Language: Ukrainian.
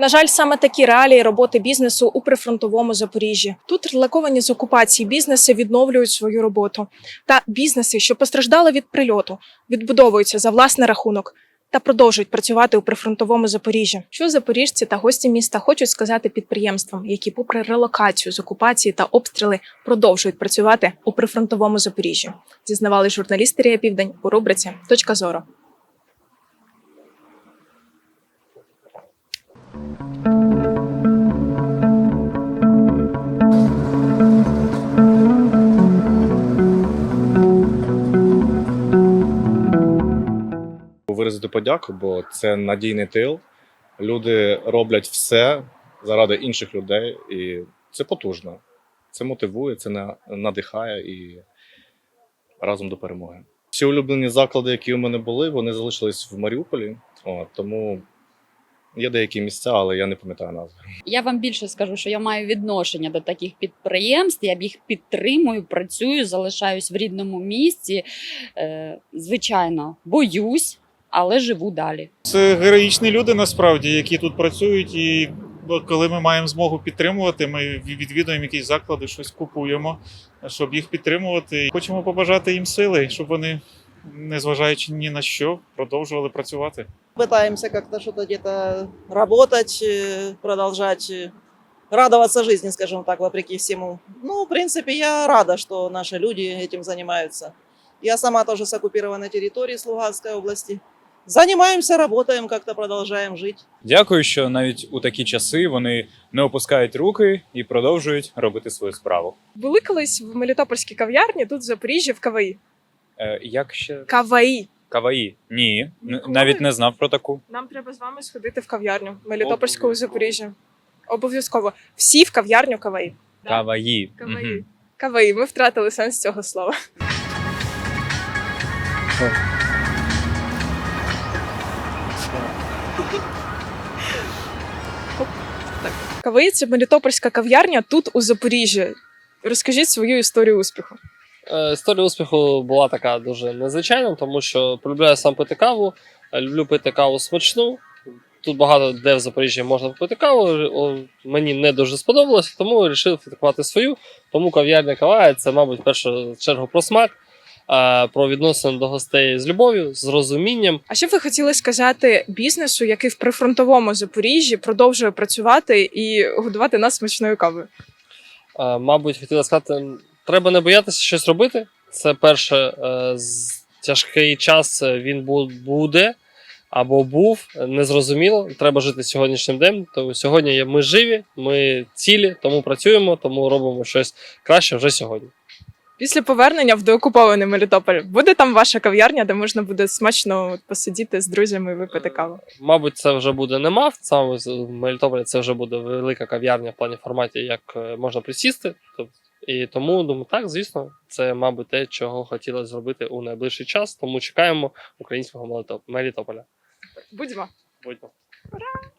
На жаль, саме такі реалії роботи бізнесу у прифронтовому Запоріжжі. Тут релаковані з окупації бізнеси відновлюють свою роботу. Та бізнеси, що постраждали від прильоту, відбудовуються за власний рахунок та продовжують працювати у прифронтовому Запоріжжі. Що запоріжці та гості міста хочуть сказати підприємствам, які, попри релокацію з окупації та обстріли, продовжують працювати у прифронтовому Запоріжжі. Зізнавали журналісти Рія Південь у рубриці Точка зору. Виразити подяку, бо це надійний тил. Люди роблять все заради інших людей, і це потужно. Це мотивує, це надихає і разом до перемоги. Всі улюблені заклади, які у мене були, вони залишились в Маріуполі. От, тому є деякі місця, але я не пам'ятаю назви. Я вам більше скажу, що я маю відношення до таких підприємств. Я б їх підтримую, працюю, залишаюсь в рідному місці. Е, звичайно, боюсь, але живу далі. Це героїчні люди насправді, які тут працюють, і коли ми маємо змогу підтримувати, ми відвідуємо якісь заклади, щось купуємо, щоб їх підтримувати. Хочемо побажати їм сили, щоб вони, незважаючи ні на що, продовжували працювати. Пытаемся как-то что-то где-то работать, э, продолжать э, радоваться жизни, скажем так, вопреки всему. Ну, в принципе, я рада, что наши люди этим занимаются. Я сама тоже с оккупированной территории, с Луганской области. Занимаемся, работаем, как-то продолжаем жить. Дякую, що навіть у такі часи вони не опускають руки і продовжують робити свою справу. Були колись в Мелітопольській кав'ярні, тут в Запоріжжі, в КВІ. Е, як ще КВІ. Каваї? Ні, Ніколи? навіть не знав про таку. Нам треба з вами сходити в кав'ярню Мелітопольську у Запоріжжі. Обов'язково. Всі в кав'ярню. Каваї. КВІ. Мгм. КВІ. Ми втратили сенс цього слова. Це Мелітопольська кав'ярня тут у Запоріжжі. Розкажіть свою історію успіху. Е, Історія успіху була така дуже незвичайна, тому що полюбляю сам пити каву, е, люблю пити каву смачну. Тут багато де в Запоріжжі можна попити каву. Мені не дуже сподобалося, тому вирішив фотографувати свою. Тому кав'ярня кава це, мабуть, в першу чергу про смак, е, про відносини до гостей з любов'ю, з розумінням. А що б ви хотіли сказати бізнесу, який в прифронтовому Запоріжжі продовжує працювати і годувати нас смачною кавою? Мабуть, хотіла сказати, треба не боятися щось робити. Це перше, е, тяжкий час він буде або був незрозуміло. Треба жити сьогоднішнім днем. Тому сьогодні ми живі, ми цілі, тому працюємо, тому робимо щось краще вже сьогодні. Після повернення в деокупований Мелітополь буде там ваша кав'ярня, де можна буде смачно посидіти з друзями і випити каву. Мабуть, це вже буде не мав. Саме в Мелітополі це вже буде велика кав'ярня в плані форматі, як е, можна присісти. І тому думаю, так, звісно, це, мабуть, те, чого хотілося зробити у найближчий час. Тому чекаємо українського Мелітоп- Мелітополя. Будьмо. Будьмо. Ура!